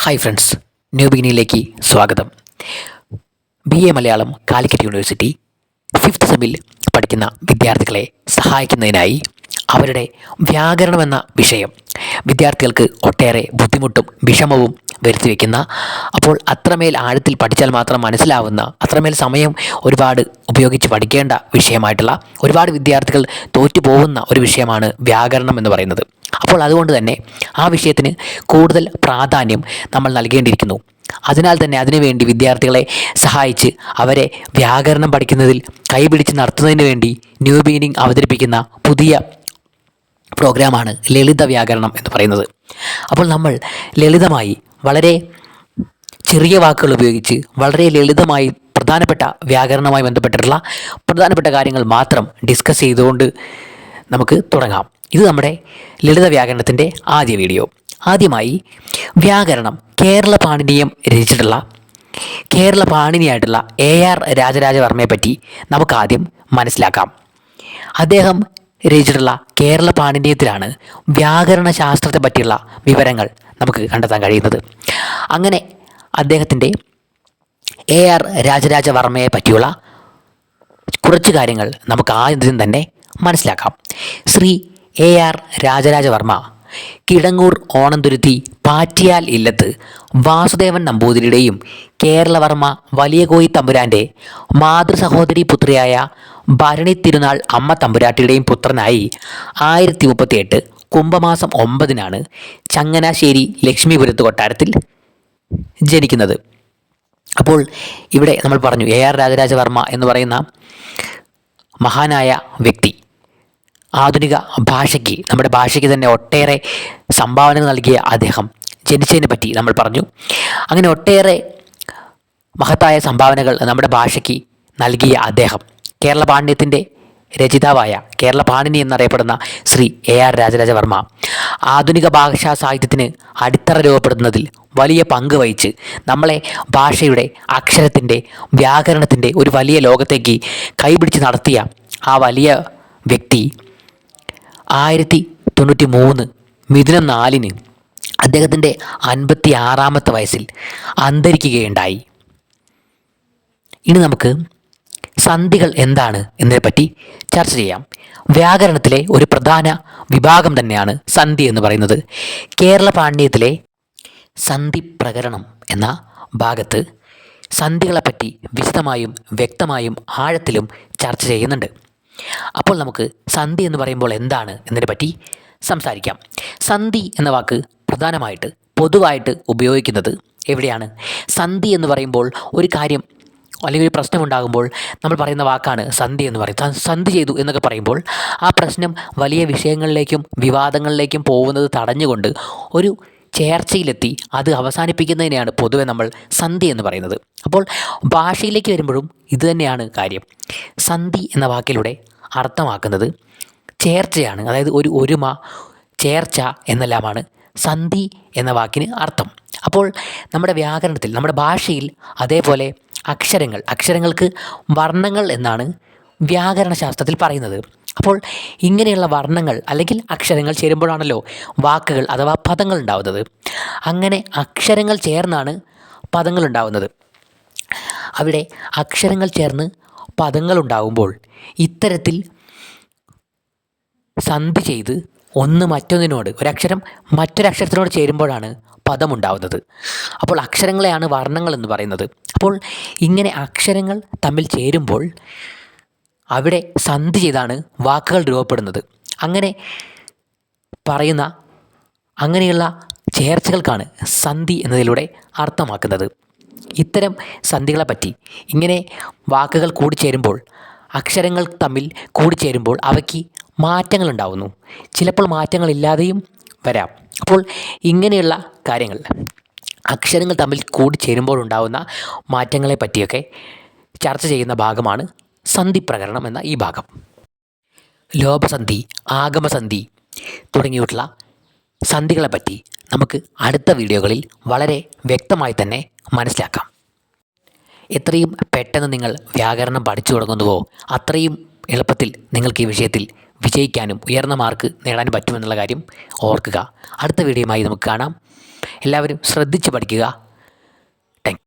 Hi friends new ബിഗിനിയിലേക്ക് സ്വാഗതം. B A Malayalam Calicut university fifth സെമ്മിൽ പഠിക്കുന്ന വിദ്യാർത്ഥികളെ സഹായിക്കുന്നതിനായി അവരുടെ വ്യാകരണം എന്ന വിഷയം. വിദ്യാർത്ഥികൾക്ക് ഒട്ടേറെ ബുദ്ധിമുട്ടും വിഷമവും വരുത്തി വയ്ക്കുന്ന അപ്പോൾ അത്രമേൽ ആഴത്തിൽ പഠിച്ചാൽ മാത്രം മനസ്സിലാവുന്ന അത്രമേൽ സമയം ഒരുപാട് ഉപയോഗിച്ച് പഠിക്കേണ്ട വിഷയമായിട്ടുള്ള ഒരുപാട് വിദ്യാർത്ഥികൾ തോറ്റുപോകുന്ന ഒരു വിഷയമാണ് വ്യാകരണം എന്ന് പറയുന്നത്. അപ്പോൾ അതുകൊണ്ട് തന്നെ ആ വിഷയത്തിന് കൂടുതൽ പ്രാധാന്യം നമ്മൾ നൽകേണ്ടിയിരിക്കുന്നു. അതിനാൽ തന്നെ അതിനുവേണ്ടി വിദ്യാർത്ഥികളെ സഹായിച്ച് അവരെ വ്യാകരണം പഠിക്കുന്നതിൽ കൈപിടിച്ച് നടത്തുന്നതിന് വേണ്ടി ന്യൂ ബീനിങ് അവതരിപ്പിക്കുന്ന പുതിയ പ്രോഗ്രാമാണ് ലളിത വ്യാകരണം എന്ന് പറയുന്നത്. അപ്പോൾ നമ്മൾ ലളിതമായി വളരെ ചെറിയ വാക്കുകൾ ഉപയോഗിച്ച് വളരെ ലളിതമായി പ്രധാനപ്പെട്ട വ്യാകരണവുമായി ബന്ധപ്പെട്ടിട്ടുള്ള പ്രധാനപ്പെട്ട കാര്യങ്ങൾ മാത്രം ഡിസ്കസ് ചെയ്തുകൊണ്ട് നമുക്ക് തുടങ്ങാം. ഇത് നമ്മുടെ ലളിത വ്യാകരണത്തിന്റെ ആദ്യ വീഡിയോ. ആദ്യമായി വ്യാകരണം കേരള പാണിനീയം രചിച്ചിട്ടുള്ള കേരള പാണിനിയായിട്ടുള്ള എ ആർ രാജരാജവർമ്മയെ പറ്റി നമുക്ക് ആദ്യം മനസ്സിലാക്കാം. അദ്ദേഹം രചിച്ചിട്ടുള്ള കേരള പാണിനിയത്തിലാണ് വ്യാകരണ ശാസ്ത്രത്തെ പറ്റിയുള്ള വിവരങ്ങൾ നമുക്ക് കണ്ടെത്താൻ കഴിയുന്നത്. അങ്ങനെ അദ്ദേഹത്തിന്റെ എ ആർ രാജരാജവർമ്മയെ പറ്റിയുള്ള കുറച്ച് കാര്യങ്ങൾ നമുക്ക് ആദ്യം തന്നെ മനസ്സിലാക്കാം. ശ്രീ എ ആർ രാജരാജവർമ്മ കിടങ്ങൂർ ഓണന്തുരുത്തി പാറ്റിയാൽ ഇല്ലത്ത് വാസുദേവൻ നമ്പൂതിരിയുടെയും കേരളവർമ്മ വലിയകോയി തമ്പുരാന്റെ മാതൃസഹോദരി പുത്രിയായ ഭരണി തിരുനാൾ അമ്മ തമ്പുരാട്ടിയുടെയും പുത്രനായി ആയിരത്തി മുപ്പത്തിയെട്ട് കുംഭമാസം ഒമ്പതിനാണ് ചങ്ങനാശ്ശേരി ലക്ഷ്മീപുരത്ത് കൊട്ടാരത്തിൽ ജനിക്കുന്നത്. അപ്പോൾ ഇവിടെ നമ്മൾ പറഞ്ഞു എ ആർ രാജരാജവർമ്മ എന്ന് പറയുന്ന മഹാനായ വ്യക്തി ആധുനിക ഭാഷയ്ക്ക് നമ്മുടെ ഭാഷയ്ക്ക് തന്നെ ഒട്ടേറെ സംഭാവനകൾ നൽകിയ അദ്ദേഹം. ജനിച്ചതിനെ പറ്റി നമ്മൾ പറഞ്ഞു. അങ്ങനെ ഒട്ടേറെ മഹത്തായ സംഭാവനകൾ നമ്മുടെ ഭാഷയ്ക്ക് നൽകിയ അദ്ദേഹം. കേരള പാണ്ഡ്യത്തിന്റെ രചയിതാവായ കേരള പാണിനി എന്നറിയപ്പെടുന്ന ശ്രീ എ ആർ രാജരാജവർമ്മ ആധുനിക ഭാഷാ സാഹിത്യത്തിന് അടിത്തറ രൂപപ്പെടുത്തുന്നതിൽ വലിയ പങ്ക് വഹിച്ച് നമ്മളെ ഭാഷയുടെ അക്ഷരത്തിന്റെ വ്യാകരണത്തിന്റെ ഒരു വലിയ ലോകത്തേക്ക് കൈപിടിച്ച് നടത്തിയ ആ വലിയ വ്യക്തി ആയിരത്തി തൊണ്ണൂറ്റി മൂന്ന് മിഥുനം നാലിന് അദ്ദേഹത്തിന്റെ അൻപത്തി ആറാമത്തെ വയസ്സിൽ അന്തരിക്കുകയുണ്ടായി. ഇനി നമുക്ക് സന്ധികൾ എന്താണ് എന്നതിനെപ്പറ്റി ചർച്ച ചെയ്യാം. വ്യാകരണത്തിലെ ഒരു പ്രധാന വിഭാഗം തന്നെയാണ് സന്ധി എന്ന് പറയുന്നത്. കേരള പാണ്ഡ്യത്തിലെ സന്ധി പ്രകരണം എന്ന ഭാഗത്ത് സന്ധികളെപ്പറ്റി വിശദമായും വ്യക്തമായും ആഴത്തിലും ചർച്ച ചെയ്യുന്നുണ്ട്. അപ്പോൾ നമുക്ക് സന്ധി എന്ന് പറയുമ്പോൾ എന്താണ് എന്നതിനെപ്പറ്റി സംസാരിക്കാം. സന്ധി എന്ന വാക്ക് പ്രധാനമായിട്ട് പൊതുവായിട്ട് ഉപയോഗിക്കുന്നത് എവിടെയാണ്? സന്ധി എന്ന് പറയുമ്പോൾ ഒരു കാര്യം അല്ലെങ്കിൽ ഒരു പ്രശ്നമുണ്ടാകുമ്പോൾ നമ്മൾ പറയുന്ന വാക്കാണ് സന്ധി എന്ന് പറയും. സന്ധി ചെയ്തു എന്നൊക്കെ പറയുമ്പോൾ ആ പ്രശ്നം വലിയ വിഷയങ്ങളിലേക്കും വിവാദങ്ങളിലേക്കും പോകുന്നത് തടഞ്ഞുകൊണ്ട് ഒരു ചേർച്ചയിലെത്തി അത് അവസാനിപ്പിക്കുന്നതിനെയാണ് പൊതുവെ നമ്മൾ സന്ധി എന്ന് പറയുന്നത്. അപ്പോൾ ഭാഷയിലേക്ക് വരുമ്പോഴും ഇതുതന്നെയാണ് കാര്യം. സന്ധി എന്ന വാക്കിലൂടെ അർത്ഥമാക്കുന്നത് ചേർച്ചയാണ്. അതായത് ഒരു ഒരുമ ചേർച്ച എന്നെല്ലാമാണ് സന്ധി എന്ന വാക്കിന് അർത്ഥം. അപ്പോൾ നമ്മുടെ വ്യാകരണത്തിൽ നമ്മുടെ ഭാഷയിൽ അതേപോലെ അക്ഷരങ്ങൾ അക്ഷരങ്ങൾക്ക് വർണങ്ങൾ എന്നാണ് വ്യാകരണ ശാസ്ത്രത്തിൽ പറയുന്നത്. അപ്പോൾ ഇങ്ങനെയുള്ള വർണങ്ങൾ അല്ലെങ്കിൽ അക്ഷരങ്ങൾ ചേരുമ്പോഴാണല്ലോ വാക്കുകൾ അഥവാ പദങ്ങൾ ഉണ്ടാവുന്നത്. അങ്ങനെ അക്ഷരങ്ങൾ ചേർന്നാണ് പദങ്ങൾ ഉണ്ടാവുന്നത്. അവിടെ അക്ഷരങ്ങൾ ചേർന്ന് പദങ്ങൾ ഉണ്ടാവുമ്പോൾ ഇത്തരത്തിൽ സന്ധി ചെയ്ത് ഒന്ന് മറ്റൊന്നിനോട് ഒരക്ഷരം മറ്റൊരക്ഷരത്തിനോട് ചേരുമ്പോഴാണ് പദമുണ്ടാവുന്നത്. അപ്പോൾ അക്ഷരങ്ങളെയാണ് വർണങ്ങൾ എന്ന് പറയുന്നത്. അപ്പോൾ ഇങ്ങനെ അക്ഷരങ്ങൾ തമ്മിൽ ചേരുമ്പോൾ അവിടെ സന്ധി ചെയ്താണ് വാക്കുകൾ രൂപപ്പെടുന്നത്. അങ്ങനെ പറയുന്ന അങ്ങനെയുള്ള ചേർച്ചകൾക്കാണ് സന്ധി എന്നതിലൂടെ അർത്ഥമാക്കുന്നത്. ഇത്തരം സന്ധികളെപ്പറ്റി ഇങ്ങനെ വാക്കുകൾ കൂടിച്ചേരുമ്പോൾ അക്ഷരങ്ങൾ തമ്മിൽ കൂടിച്ചേരുമ്പോൾ അവയ്ക്ക് മാറ്റങ്ങളുണ്ടാവുന്നു. ചിലപ്പോൾ മാറ്റങ്ങളില്ലാതെയും വരാം. അപ്പോൾ ഇങ്ങനെയുള്ള കാര്യങ്ങൾ അക്ഷരങ്ങൾ തമ്മിൽ കൂടിച്ചേരുമ്പോൾ ഉണ്ടാകുന്ന മാറ്റങ്ങളെ പറ്റിയൊക്കെ ചർച്ച ചെയ്യുന്ന ഭാഗമാണ് സന്ധി പ്രകരണം എന്ന ഈ ഭാഗം. ലോപസന്ധി ആഗമസന്ധി തുടങ്ങിയിട്ടുള്ള സന്ധികളെപ്പറ്റി നമുക്ക് അടുത്ത വീഡിയോകളിൽ വളരെ വ്യക്തമായി തന്നെ മനസ്സിലാക്കാം. എത്രയും പെട്ടെന്ന് നിങ്ങൾ വ്യാകരണം പഠിച്ചു തുടങ്ങുന്നുവോ അത്രയും എളുപ്പത്തിൽ നിങ്ങൾക്ക് ഈ വിഷയത്തിൽ വിജയിക്കാനും ഉയർന്ന മാർക്ക് നേടാനും പറ്റുമെന്നുള്ള കാര്യം ഓർക്കുക. അടുത്ത വീഡിയോയുമായി നമുക്ക് കാണാം. എല്ലാവരും ശ്രദ്ധിച്ച് പഠിക്കുക.